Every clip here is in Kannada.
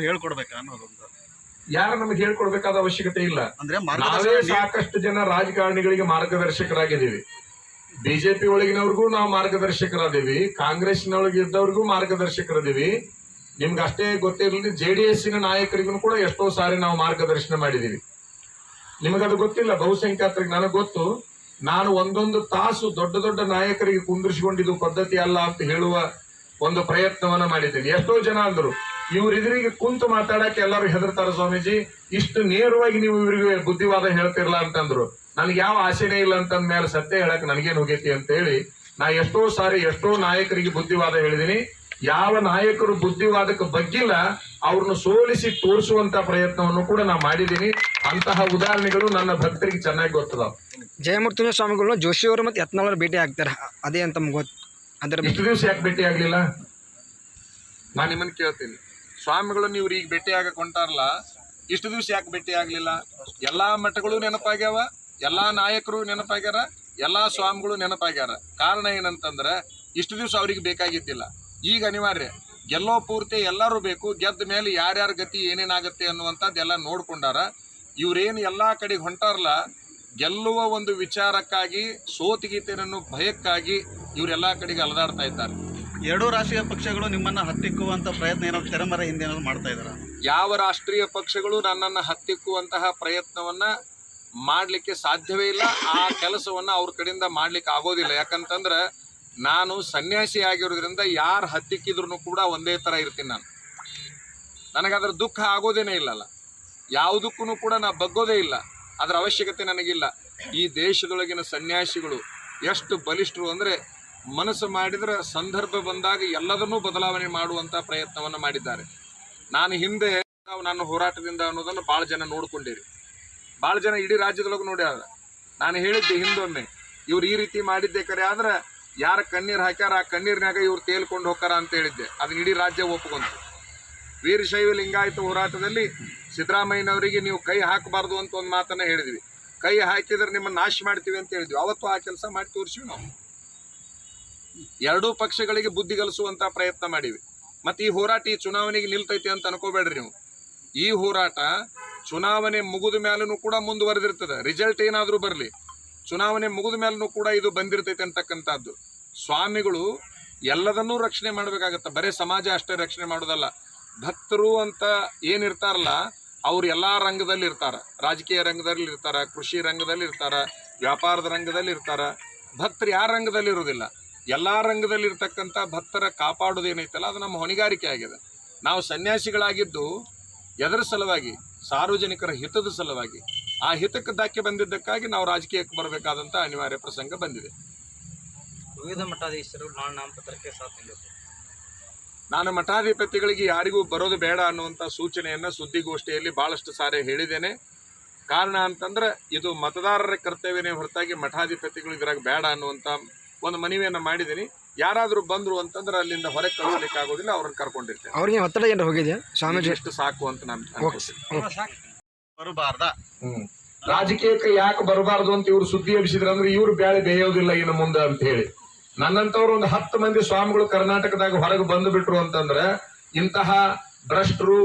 ಅವ್ರು ಹೇಳ್ಕೊಡ್ಬೇಕಾ ಅನ್ನೋದೊಂದು. ಯಾರು ನಮಗೆ ಹೇಳ್ಕೊಡ್ಬೇಕಾದ ಅವಶ್ಯಕತೆ ಇಲ್ಲ. ಅಂದ್ರೆ ನಾವೇ ಸಾಕಷ್ಟು ಜನ ರಾಜಕಾರಣಿಗಳಿಗೆ ಮಾರ್ಗದರ್ಶಕರಾಗಿದ್ದೀವಿ. ಬಿಜೆಪಿ ಒಳಗಿನವ್ರಿಗೂ ನಾವು ಮಾರ್ಗದರ್ಶಕರಾದೀವಿ. ಕಾಂಗ್ರೆಸ್ನೊಳಗೆ ಇದ್ದವ್ರಿಗೂ ಮಾರ್ಗದರ್ಶಕರದೀವಿ. ನಿಮ್ಗೆ ಅಷ್ಟೇ ಗೊತ್ತಿರಲಿ ಜೆ ಡಿ ಎಸ್ಸಿನ ನಾಯಕರಿಗೂ ಕೂಡ ಎಷ್ಟೋ ಸಾರಿ ನಾವು ಮಾರ್ಗದರ್ಶನ ಮಾಡಿದೀವಿ ನಿಮಗದು ಗೊತ್ತಿಲ್ಲ ಬಹುಸಂಖ್ಯಾತರಿಗೆ ನನಗೆ ಗೊತ್ತು. ನಾನು ಒಂದೊಂದು ತಾಸು ದೊಡ್ಡ ದೊಡ್ಡ ನಾಯಕರಿಗೆ ಕುಂದಿರಿಸಿಕೊಂಡಿದ್ದು ಪದ್ಧತಿ ಅಲ್ಲ ಅಂತ ಹೇಳುವ ಒಂದು ಪ್ರಯತ್ನವನ್ನ ಮಾಡಿದ್ದೀನಿ. ಎಷ್ಟೋ ಜನ ಅಂದ್ರು. ಇವ್ರ ಎದುರಿಗೆ ಕುಂತು ಮಾತಾಡಕ್ಕೆ ಎಲ್ಲರೂ ಹೆದರ್ತಾರ ಸ್ವಾಮೀಜಿ. ಇಷ್ಟು ನೇರವಾಗಿ ನೀವು ಇವ್ರಿಗೆ ಬುದ್ಧಿವಾದ ಹೇಳ್ತಿರ್ಲ ಅಂತಂದ್ರು. ನನಗೆ ಯಾವ ಆಸೆನೇ ಇಲ್ಲ ಅಂತಂದ ಮೇಲೆ ಸತ್ಯ ಹೇಳಕ್ ನನಗೇನು ಹೋಗೈತಿ ಅಂತ ಹೇಳಿ ನಾ ಎಷ್ಟೋ ಸಾರಿ ಎಷ್ಟೋ ನಾಯಕರಿಗೆ ಬುದ್ಧಿವಾದ ಹೇಳಿದೀನಿ. ಯಾವ ನಾಯಕರು ಬುದ್ಧಿವಾದಕ್ಕೆ ಬಗ್ಗಿಲ್ಲ ಅವ್ರನ್ನ ಸೋಲಿಸಿ ತೋರಿಸುವಂತ ಪ್ರಯತ್ನವನ್ನು ಕೂಡ ನಾ ಮಾಡಿದ್ದೀನಿ ಅಂತಹ ಉದಾಹರಣೆಗಳು ನನ್ನ ಭಕ್ತರಿಗೆ ಚೆನ್ನಾಗಿ ಗೊತ್ತದ ಜಯಮೂರ್ತಿ ಸ್ವಾಮಿಗಳು ಜೋಶಿ ಅವರು ಮತ್ತು ಯತ್ನಾಳ್ ಭೇಟಿ ಆಗ್ತಾರೆ. ಅದೇ ಅಂತ ನಮ್ಗೆ ಗೊತ್ತು ಅದರ ಇಷ್ಟು ದಿವಸ ಯಾಕೆ ಭೇಟಿ ಆಗ್ಲಿಲ್ಲ? ನಾನು ನಿಮ್ಮನ್ನು ಕೇಳ್ತೀನಿ. ಸ್ವಾಮಿಗಳು ನೀವು ಈಗ ಭೇಟಿ ಆಗಕ್ ಹೊಂಟಾರಲ್ಲ, ಇಷ್ಟು ದಿವಸ ಯಾಕೆ ಭೇಟಿ ಆಗಲಿಲ್ಲ ಎಲ್ಲಾ ಮಠಗಳು ನೆನಪಾಗ್ಯಾವ, ಎಲ್ಲಾ ನಾಯಕರು ನೆನಪಾಗ್ಯಾರ, ಎಲ್ಲಾ ಸ್ವಾಮಿಗಳು ನೆನಪಾಗ್ಯಾರ. ಕಾರಣ ಏನಂತಂದ್ರ, ಇಷ್ಟು ದಿವಸ ಅವ್ರಿಗೆ ಬೇಕಾಗಿದ್ದಿಲ್ಲ. ಈಗ ಅನಿವಾರ್ಯ ಗೆಲ್ಲೋ ಪೂರ್ತಿ ಎಲ್ಲರೂ ಬೇಕು, ಗೆದ್ದ ಮೇಲೆ ಯಾರ್ಯಾರ ಗತಿ ಏನೇನಾಗತ್ತೆ ಅನ್ನುವಂಥದ್ದೆಲ್ಲ ನೋಡ್ಕೊಂಡಾರ. ಇವರೇನು ಎಲ್ಲಾ ಕಡೆಗೆ ಹೊಂಟಾರಲ್ಲ, ಗೆಲ್ಲುವ ಒಂದು ವಿಚಾರಕ್ಕಾಗಿ ಸೋತಿಗೀತೆಯನ್ನು ಭಯಕ್ಕಾಗಿ ಇವರೆಲ್ಲ ಕಡೆಗೆ ಅಲದಾಡ್ತಾ ಇದ್ದಾರೆ. ಎರಡೂ ರಾಷ್ಟ್ರೀಯ ಪಕ್ಷಗಳು ನಿಮ್ಮನ್ನ ಹತ್ತಿಕ್ಕುವಂತ ಪ್ರಯತ್ನ ಏನೋ ತೆರೆಮರೆ ಹಿಂದೆ ಏನಾದ್ರು ಮಾಡ್ತಾ ಯಾವ ರಾಷ್ಟ್ರೀಯ ಪಕ್ಷಗಳು ನನ್ನನ್ನು ಹತ್ತಿಕ್ಕುವಂತಹ ಪ್ರಯತ್ನವನ್ನ ಮಾಡಲಿಕ್ಕೆ ಸಾಧ್ಯವೇ ಇಲ್ಲ. ಆ ಕೆಲಸವನ್ನ ಅವ್ರ ಕಡೆಯಿಂದ ಮಾಡ್ಲಿಕ್ಕೆ ಆಗೋದಿಲ್ಲ. ಯಾಕಂತಂದ್ರೆ ನಾನು ಸನ್ಯಾಸಿ ಆಗಿರೋದ್ರಿಂದ ಯಾರು ಹತ್ತಿಕ್ಕಿದ್ರು ಕೂಡ ಒಂದೇ ತರ ಇರ್ತೀನಿ ನಾನು. ನನಗದ್ರ ದುಃಖ ಆಗೋದೇನೇ ಇಲ್ಲಲ್ಲ. ಯಾವುದಕ್ಕೂ ಕೂಡ ನಾ ಬಗ್ಗೋದೇ ಇಲ್ಲ. ಅದರ ಅವಶ್ಯಕತೆ ನನಗಿಲ್ಲ. ಈ ದೇಶದೊಳಗಿನ ಸನ್ಯಾಸಿಗಳು ಎಷ್ಟು ಬಲಿಷ್ಠರು ಅಂದ್ರೆ ಮನಸ್ಸು ಮಾಡಿದರೆ ಸಂದರ್ಭ ಬಂದಾಗ ಎಲ್ಲದನ್ನೂ ಬದಲಾವಣೆ ಮಾಡುವಂಥ ಪ್ರಯತ್ನವನ್ನು ಮಾಡಿದ್ದಾರೆ. ನಾನು ಹಿಂದೆ ನನ್ನ ಹೋರಾಟದಿಂದ ಅನ್ನೋದನ್ನು ಭಾಳ ಜನ ನೋಡ್ಕೊಂಡಿರಿ. ಭಾಳ ಜನ ಇಡೀ ರಾಜ್ಯದೊಳಗೆ ನೋಡ್ಯಾರ. ನಾನು ಹೇಳಿದ್ದೆ ಹಿಂದೊಮ್ಮೆ, ಇವ್ರು ಈ ರೀತಿ ಮಾಡಿದ್ದೆ ಕರೆ ಆದ್ರೆ ಯಾರ ಕಣ್ಣೀರು ಹಾಕ್ಯಾರ, ಆ ಕಣ್ಣೀರಿನಾಗ ಇವ್ರು ತೇಲ್ಕೊಂಡು ಹೋಗ್ತಾರ ಅಂತ ಹೇಳಿದ್ದೆ. ಅದನ್ನ ಇಡೀ ರಾಜ್ಯ ಒಪ್ಕೊಂತು. ವೀರಶೈವ ಲಿಂಗಾಯತ ಹೋರಾಟದಲ್ಲಿ ಸಿದ್ದರಾಮಯ್ಯನವರಿಗೆ ನೀವು ಕೈ ಹಾಕಬಾರ್ದು ಅಂತ ಒಂದು ಮಾತನ್ನ ಹೇಳಿದ್ವಿ. ಕೈ ಹಾಕಿದ್ರೆ ನಿಮ್ಮನ್ನು ನಾಶ ಮಾಡ್ತೀವಿ ಅಂತ ಹೇಳಿದ್ವಿ. ಅವತ್ತು ಆ ಕೆಲಸ ಮಾಡಿ ತೋರಿಸಿವಿ ನಾವು. ಎರಡೂ ಪಕ್ಷಗಳಿಗೆ ಬುದ್ಧಿ ಕಲಿಸುವಂತ ಪ್ರಯತ್ನ ಮಾಡಿವಿ. ಮತ್ತೆ ಈ ಹೋರಾಟ ಈ ಚುನಾವಣೆಗೆ ನಿಲ್ತೈತಿ ಅಂತ ಅನ್ಕೋಬೇಡ್ರಿ ನೀವು. ಈ ಹೋರಾಟ ಚುನಾವಣೆ ಮುಗಿದ ಮೇಲೂ ಕೂಡ ಮುಂದುವರೆದಿರ್ತದೆ. ರಿಸಲ್ಟ್ ಏನಾದರೂ ಬರಲಿ, ಚುನಾವಣೆ ಮುಗಿದ ಮೇಲೂ ಕೂಡ ಇದು ಬಂದಿರ್ತೈತೆ ಅಂತಕ್ಕಂಥದ್ದು. ಸ್ವಾಮಿಗಳು ಎಲ್ಲದನ್ನೂ ರಕ್ಷಣೆ ಮಾಡಬೇಕಾಗತ್ತೆ. ಬರೇ ಸಮಾಜ ಅಷ್ಟೇ ರಕ್ಷಣೆ ಮಾಡೋದಲ್ಲ. ಭಕ್ತರು ಅಂತ ಏನಿರ್ತಾರಲ್ಲ, ಅವ್ರು ಎಲ್ಲಾ ರಂಗದಲ್ಲಿ ಇರ್ತಾರ. ರಾಜಕೀಯ ರಂಗದಲ್ಲಿ ಇರ್ತಾರ, ಕೃಷಿ ರಂಗದಲ್ಲಿ ಇರ್ತಾರ, ವ್ಯಾಪಾರದ ರಂಗದಲ್ಲಿ ಇರ್ತಾರ. ಭಕ್ತರು ಯಾರ ರಂಗದಲ್ಲಿ ಇರೋದಿಲ್ಲ ಎಲ್ಲಾ ರಂಗದಲ್ಲಿ ಇರ್ತಕ್ಕಂಥ ಭಕ್ತರ ಕಾಪಾಡೋದು ಏನೈತಲ್ಲ ಅದು ನಮ್ಮ ಹೊಣೆಗಾರಿಕೆ ಆಗಿದೆ. ನಾವು ಸನ್ಯಾಸಿಗಳಾಗಿದ್ದು ಎದರ ಸಲುವಾಗಿ ಸಾರ್ವಜನಿಕರ ಹಿತದ ಸಲುವಾಗಿ ಆ ಹಿತಕ್ಕೆ ಧಕ್ಕೆ ಬಂದಿದ್ದಕ್ಕಾಗಿ ನಾವು ರಾಜಕೀಯಕ್ಕೆ ಬರಬೇಕಾದಂಥ ಅನಿವಾರ್ಯ ಪ್ರಸಂಗ ಬಂದಿದೆ. ವಿವಿಧ ಮಠಾಧೀಶರು ನಾಳೆ ನಾಮಪತ್ರಕ್ಕೆ ಸಾಥ್ ನೀಡಿದರು. ನಾನು ಮಠಾಧಿಪತಿಗಳಿಗೆ ಯಾರಿಗೂ ಬರೋದು ಬೇಡ ಅನ್ನುವಂಥ ಸೂಚನೆಯನ್ನು ಸುದ್ದಿಗೋಷ್ಠಿಯಲ್ಲಿ ಭಾಳಷ್ಟು ಸಾರಿ ಹೇಳಿದ್ದೇನೆ. ಕಾರಣ ಅಂತಂದ್ರೆ ಇದು ಮತದಾರರ ಕರ್ತವ್ಯನೇ ಹೊರತಾಗಿ ಮಠಾಧಿಪತಿಗಳು ಇದ್ರಾಗ ಬೇಡ ಅನ್ನುವಂಥ ಒಂದು ಮನವಿಯನ್ನ ಮಾಡಿದ್ದೀನಿ. ಯಾರಾದರೂ ಬಂದ್ರು ಅಂತಂದ್ರೆ ಅಲ್ಲಿಂದ ಹೊರಗೆ ಕಳಿಸ್ಲಿಕ್ಕೆ ಆಗೋದಿಲ್ಲ ಅವ್ರನ್ನ ಕರ್ಕೊಂಡಿರ್ತೇನೆ. ಅವ್ರಿಗೆ ಒತ್ತಡ ಏನು ಹೋಗಿದೆ ಸ್ವಾಮೀಜಿ? ಎಷ್ಟು ಸಾಕು ಅಂತ ನಾನು. ಬರಬಾರ್ದ? ರಾಜಕೀಯಕ್ಕೆ ಯಾಕೆ ಬರಬಾರದು ಅಂತ ಇವ್ರು ಸುದ್ದಿ ಎಬ್ಸಿದ್ರು ಅಂದ್ರೆ ಇವ್ರು ಬ್ಯಾಳೆ ಬೇಯೋದಿಲ್ಲ ಇನ್ನು ಮುಂದೆ ಅಂತ ಹೇಳಿ. ನನ್ನಂತವ್ರು ಒಂದು ಹತ್ತು ಮಂದಿ ಸ್ವಾಮಿಗಳು ಕರ್ನಾಟಕದಾಗ ಹೊರಗೆ ಬಂದು ಬಿಟ್ರು ಅಂತಂದ್ರೆ ಇಂತಹ ಭ್ರಷ್ಟರು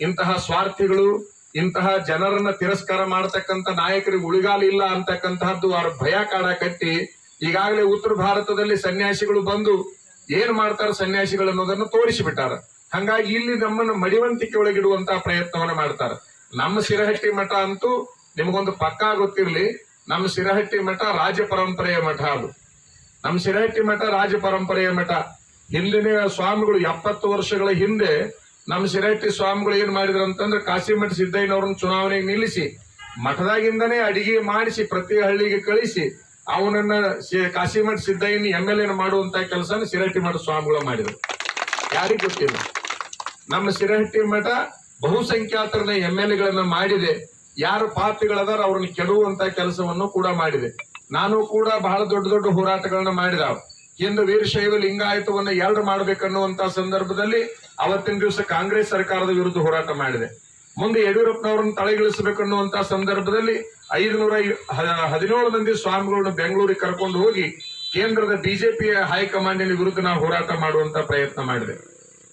ಇಂತಹ ಸ್ವಾರ್ಥಿಗಳು ಇಂತಹ ಜನರನ್ನ ತಿರಸ್ಕಾರ ಮಾಡತಕ್ಕಂತ ನಾಯಕರಿಗೆ ಉಳಿಗಾಲ ಇಲ್ಲ ಅಂತಕ್ಕಂತಹದ್ದು ಅವ್ರ ಭಯ ಕಾಡ ಕಟ್ಟಿ ಈಗಾಗಲೇ ಉತ್ತರ ಭಾರತದಲ್ಲಿ ಸನ್ಯಾಸಿಗಳು ಬಂದು ಏನ್ ಮಾಡ್ತಾರೆ ಸನ್ಯಾಸಿಗಳು ಅನ್ನೋದನ್ನು ತೋರಿಸಿಬಿಟ್ಟಾರ. ಹಂಗಾಗಿ ಇಲ್ಲಿ ನಮ್ಮನ್ನು ಮಡಿವಂತಿಕೆ ಒಳಗಿಡುವಂತಹ ಪ್ರಯತ್ನವನ್ನ ಮಾಡ್ತಾರ. ನಮ್ಮ ಶಿರಹಟ್ಟಿ ಮಠ ಅಂತೂ ನಿಮಗೊಂದು ಪಕ್ಕಾ ಗೊತ್ತಿರಲಿ. ನಮ್ಮ ಶಿರಹಟ್ಟಿ ಮಠ ರಾಜ ಪರಂಪರೆಯ ಮಠ ಅದು. ನಮ್ಮ ಶಿರಹಟ್ಟಿ ಮಠ ರಾಜ ಪರಂಪರೆಯ ಮಠ. ಹಿಂದಿನ ಸ್ವಾಮಿಗಳು ಎಪ್ಪತ್ತು ವರ್ಷಗಳ ಹಿಂದೆ ನಮ್ಮ ಶಿರಹಟ್ಟಿ ಸ್ವಾಮಿಗಳು ಏನ್ ಮಾಡಿದ್ರು ಅಂತಂದ್ರೆ ಕಾಶಿಮಠ ಸಿದ್ದಯ್ಯನವ್ರನ್ನ ಚುನಾವಣೆಗೆ ನಿಲ್ಲಿಸಿ, ಮಠದಾಗಿಂದನೇ ಅಡಿಗೆ ಮಾಡಿಸಿ, ಪ್ರತಿ ಹಳ್ಳಿಗೆ ಕಳಿಸಿ ಅವನನ್ನ ಕಾಶಿಮಠ ಸಿದ್ದಯ್ಯನ ಎಂ ಎಲ್ ಎನ ಮಾಡುವಂತ ಕೆಲಸನ ಶಿರಹಟ್ಟಿ ಮಠ ಸ್ವಾಮಿಗಳು ಮಾಡಿದ್ರು. ಯಾರಿಗೂ ಗೊತ್ತಿಲ್ಲ? ನಮ್ಮ ಶಿರಹಟ್ಟಿ ಮಠ ಬಹುಸಂಖ್ಯಾತರನ್ನ ಎಂ ಎಲ್ ಎಗಳನ್ನ ಮಾಡಿದೆ. ಯಾರು ಪಾಪಿಗಳದಾರ ಅವ್ರನ್ನ ಕೆಡುವಂತ ಕೆಲಸವನ್ನು ಕೂಡ ಮಾಡಿದೆ. ನಾನು ಕೂಡ ಬಹಳ ದೊಡ್ಡ ದೊಡ್ಡ ಹೋರಾಟಗಳನ್ನ ಮಾಡಿದ. ಇಂದು ವೀರಶೈವ ಲಿಂಗಾಯತವನ್ನ ಎರಡು ಮಾಡ್ಬೇಕನ್ನುವಂತ ಸಂದರ್ಭದಲ್ಲಿ ಅವತ್ತಿನ ದಿವಸ ಕಾಂಗ್ರೆಸ್ ಸರ್ಕಾರದ ವಿರುದ್ಧ ಹೋರಾಟ ಮಾಡಿದೆ. ಮುಂದೆ ಯಡಿಯೂರಪ್ಪನವರನ್ನು ತಳೆಗಿಳಿಸಬೇಕನ್ನುವಂತ ಸಂದರ್ಭದಲ್ಲಿ ಐದುನೂರ ಹದಿನೇಳು ಮಂದಿ ಸ್ವಾಮಿಗಳನ್ನ ಬೆಂಗಳೂರಿಗೆ ಕರ್ಕೊಂಡು ಹೋಗಿ ಕೇಂದ್ರದ ಬಿಜೆಪಿಯ ಹೈಕಮಾಂಡಿನ ವಿರುದ್ಧ ನಾವು ಹೋರಾಟ ಮಾಡುವಂತ ಪ್ರಯತ್ನ ಮಾಡಿದೆ.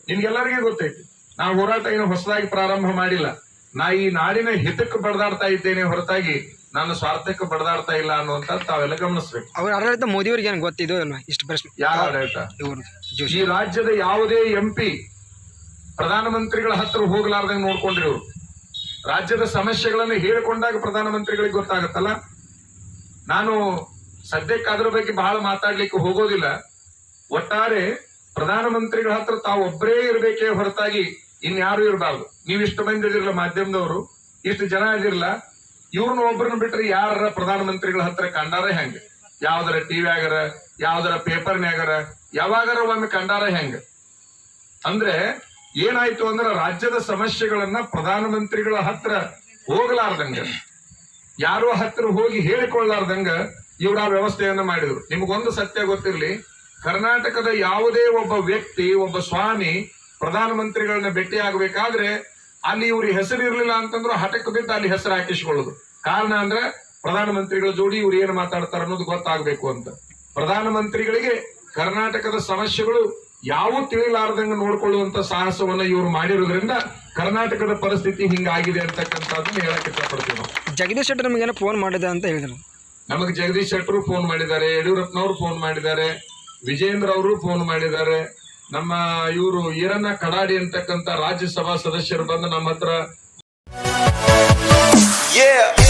ನಿಮ್ಗೆಲ್ಲರಿಗೂ ಗೊತ್ತೈತಿ ನಾ ಹೋರಾಟ ಏನು ಹೊಸದಾಗಿ ಪ್ರಾರಂಭ ಮಾಡಿಲ್ಲ. ನಾ ಈ ನಾಡಿನ ಹಿತಕ್ಕೆ ಬಡದಾಡ್ತಾ ಇದ್ದೇನೆ ಹೊರತಾಗಿ ನಾನು ಸ್ವಾರ್ಥಕ್ಕೆ ಬಡದಾಡ್ತಾ ಇಲ್ಲ ಅನ್ನುವಂತ ತಾವೆಲ್ಲ ಗಮನಿಸ್ಬೇಕು. ಅವ್ರ ಆಡಳಿತ ಮೋದಿಯವ್ರಿಗೆ ಏನು ಗೊತ್ತಿದೋ ಅಲ್ವಾ ಇಷ್ಟು ಪ್ರಶ್ನೆ. ಯಾವ ಆಡಳಿತ? ಈ ರಾಜ್ಯದ ಯಾವುದೇ ಎಂಪಿ ಪ್ರಧಾನಮಂತ್ರಿಗಳ ಹತ್ರ ಹೋಗ್ಲಾರ್ದಂಗೆ ನೋಡ್ಕೊಂಡ್ರಿ ಇವ್ರು ರಾಜ್ಯದ ಸಮಸ್ಯೆಗಳನ್ನು ಹೇಳಿಕೊಂಡಾಗ ಪ್ರಧಾನಮಂತ್ರಿಗಳಿಗೆ ಗೊತ್ತಾಗತ್ತಲ್ಲ? ನಾನು ಸದ್ಯಕ್ಕೆ ಅದ್ರ ಬಗ್ಗೆ ಬಹಳ ಮಾತಾಡ್ಲಿಕ್ಕೆ ಹೋಗೋದಿಲ್ಲ. ಒಟ್ಟಾರೆ ಪ್ರಧಾನಮಂತ್ರಿಗಳ ಹತ್ರ ತಾವು ಇರಬೇಕೇ ಹೊರತಾಗಿ ಇನ್ಯಾರು ಇರಬಾರ್ದು. ನೀವು ಇಷ್ಟು ಮಂದಿ ಇದಿರಲ್ಲ ಮಾಧ್ಯಮದವರು, ಇಷ್ಟು ಜನ ಇದಿರಲ್ಲ ಇವ್ರನ್ನ ಒಬ್ಬರನ್ನ ಬಿಟ್ರೆ ಯಾರ ಪ್ರಧಾನಮಂತ್ರಿಗಳ ಹತ್ರ ಕಂಡಾರ ಹೆಂಗ? ಟಿವಿ ಆಗ್ಯಾರ, ಯಾವ್ದಾರ ಪೇಪರ್ನ್ಯಾಗಾರ ಯಾವಾಗರ ಒಮ್ಮೆ ಕಂಡಾರ ಹೆಂಗೆ? ಅಂದ್ರೆ ಏನಾಯ್ತು ಅಂದ್ರೆ ರಾಜ್ಯದ ಸಮಸ್ಯೆಗಳನ್ನ ಪ್ರಧಾನಮಂತ್ರಿಗಳ ಹತ್ರ ಹೋಗಲಾರ್ದಂಗ. ಯಾರೋ ಹತ್ರ ಹೋಗಿ ಹೇಳಿಕೊಳ್ಳಾರ್ದಂಗ ಇವರ ಆ ವ್ಯವಸ್ಥೆಯನ್ನ ಮಾಡಿದ್ರು. ನಿಮಗೊಂದು ಸತ್ಯ ಗೊತ್ತಿರಲಿ, ಕರ್ನಾಟಕದ ಯಾವುದೇ ಒಬ್ಬ ವ್ಯಕ್ತಿ, ಒಬ್ಬ ಸ್ವಾಮಿ ಪ್ರಧಾನಮಂತ್ರಿಗಳನ್ನ ಭೇಟಿ ಆಗಬೇಕಾದ್ರೆ ಅಲ್ಲಿ ಇವ್ರ ಹೆಸರು ಇರಲಿಲ್ಲ ಅಂತಂದ್ರೆ ಹಠಕ್ಕೆ ಬಿದ್ದು ಅಲ್ಲಿ ಹೆಸರು ಹಾಕಿಸಿಕೊಳ್ಳೋದು. ಕಾರಣ ಅಂದ್ರೆ ಪ್ರಧಾನಮಂತ್ರಿಗಳ ಜೋಡಿ ಇವ್ರು ಏನು ಮಾತಾಡ್ತಾರ ಅನ್ನೋದು ಗೊತ್ತಾಗಬೇಕು ಅಂತ. ಪ್ರಧಾನಮಂತ್ರಿಗಳಿಗೆ ಕರ್ನಾಟಕದ ಸಮಸ್ಯೆಗಳು ಯಾವ ತಿಳಿಲಾರ್ದಂಗ ನೋಡ್ಕೊಳ್ಳುವಂತ ಸಾಹಸವನ್ನ ಇವರು ಮಾಡಿರೋದ್ರಿಂದ ಕರ್ನಾಟಕದ ಪರಿಸ್ಥಿತಿ ಹಿಂಗಾಗಿದೆ ಅಂತಕ್ಕಂಥದ್ದನ್ನ ಹೇಳಕ್ ಇಷ್ಟಪಡ್ತೀವಿ ನಾವು. ಜಗದೀಶ್ ಶೆಟ್ಟರ್ ನಮಗೇನೋ ಫೋನ್ ಮಾಡಿದೆ ಅಂತ ಹೇಳಿದ್ರು. ನಮಗೆ ಜಗದೀಶ್ ಶೆಟ್ಟರು ಫೋನ್ ಮಾಡಿದ್ದಾರೆ ಯಡಿಯೂರಪ್ಪನವರು ಫೋನ್ ಮಾಡಿದ್ದಾರೆ ವಿಜೇಂದ್ರ ಅವರು ಫೋನ್ ಮಾಡಿದ್ದಾರೆ. ನಮ್ಮ ಇವರು ಈರಣ್ಣ ಕಡಾಡಿ ಅಂತಕ್ಕಂಥ ರಾಜ್ಯಸಭಾ ಸದಸ್ಯರು ಬಂದು ನಮ್ಮ ಹತ್ರ Yeah.